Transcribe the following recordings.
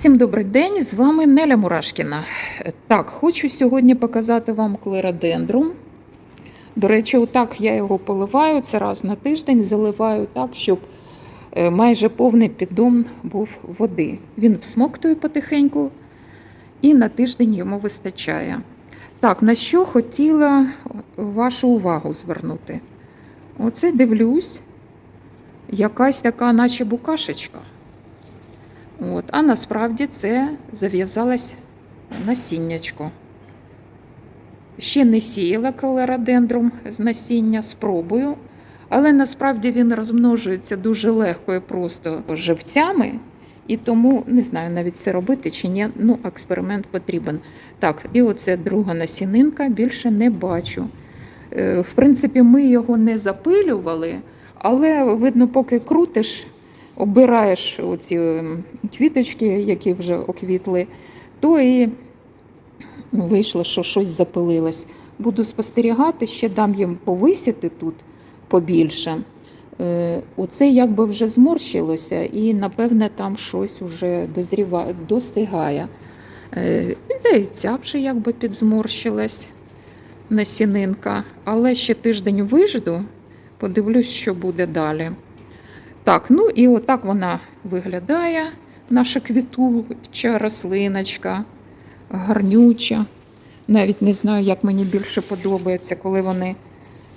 Всім добрий день, з вами Неля Мурашкіна. Так, хочу сьогодні показати вам клеродендрум. До речі, отак я його поливаю це раз на тиждень, заливаю так, щоб е, майже повний піддон був води. Він всмоктує потихеньку і на тиждень йому вистачає. Так, на що хотіла вашу увагу звернути? Оце дивлюсь, якась така, наче букашечка. От, а насправді це зав'язалось насіннячко. Ще не сіяла колеродендрум з насіння, спробую, але насправді він розмножується дуже легко і просто живцями, і тому не знаю навіть це робити чи ні. Ну, експеримент потрібен. Так, і оце друга насінинка, більше не бачу. Е, В принципі, ми його не запилювали, але видно, поки крутиш обираєш оці ем, квіточки, які вже оквітли, то і вийшло, що щось запилилось. Буду спостерігати, ще дам їм повисіти тут побільше. Е, Оце якби вже зморщилося, і, напевне, там щось вже дозріває, достигає. Е, Та й ця вже якби підзморщилась насінинка. Але ще тиждень вижду, подивлюсь, що буде далі. Так, ну і отак вона виглядає, наша квітуча рослиночка, гарнюча. Навіть не знаю, як мені більше подобається, коли вони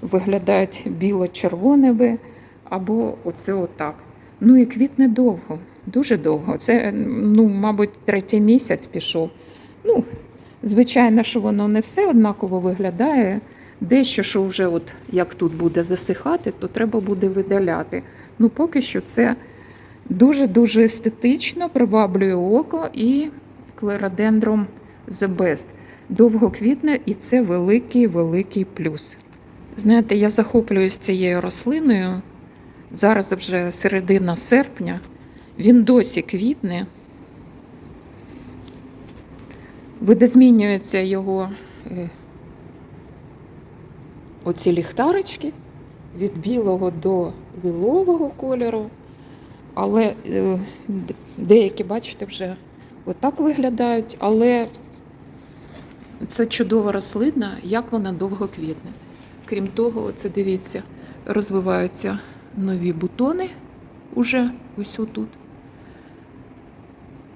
виглядають біло-червоними, або оце отак. Ну і квітне довго, дуже довго. Це, ну, мабуть, третій місяць пішов. Ну, звичайно, що воно не все однаково виглядає. Дещо, що вже, от як тут буде засихати, то треба буде видаляти. Ну, поки що це дуже-дуже естетично, приваблює око і клеродендром The Best. Довго квітне, і це великий-великий плюс. Знаєте, я захоплююсь цією рослиною. Зараз вже середина серпня. Він досі квітне. Видозмінюється його е, оці ліхтарички від білого до лилового кольору. Але е, деякі, бачите, вже отак виглядають, але це чудова рослина, як вона довго квітне. Крім того, це дивіться, розвиваються нові бутони уже ось отут,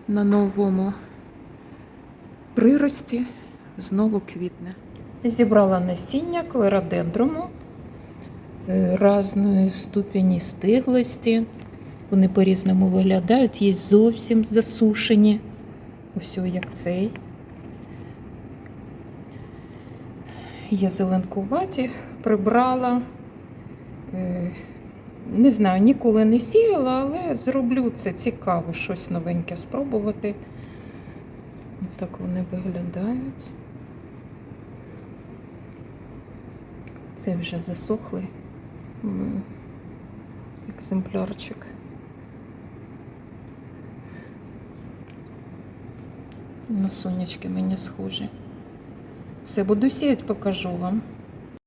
на новому прирості знову квітне. Зібрала насіння клеродендрому е, різної ступені стиглості. Вони по-різному виглядають, є зовсім засушені. Ось як цей. Є зеленкуваті, прибрала. Е, Не знаю, ніколи не сіяла, але зроблю це цікаво, щось новеньке спробувати. Так вони виглядають. Це вже засохлий екземплярчик. На сонячки мені схожі. Все, буду сіяти, покажу вам.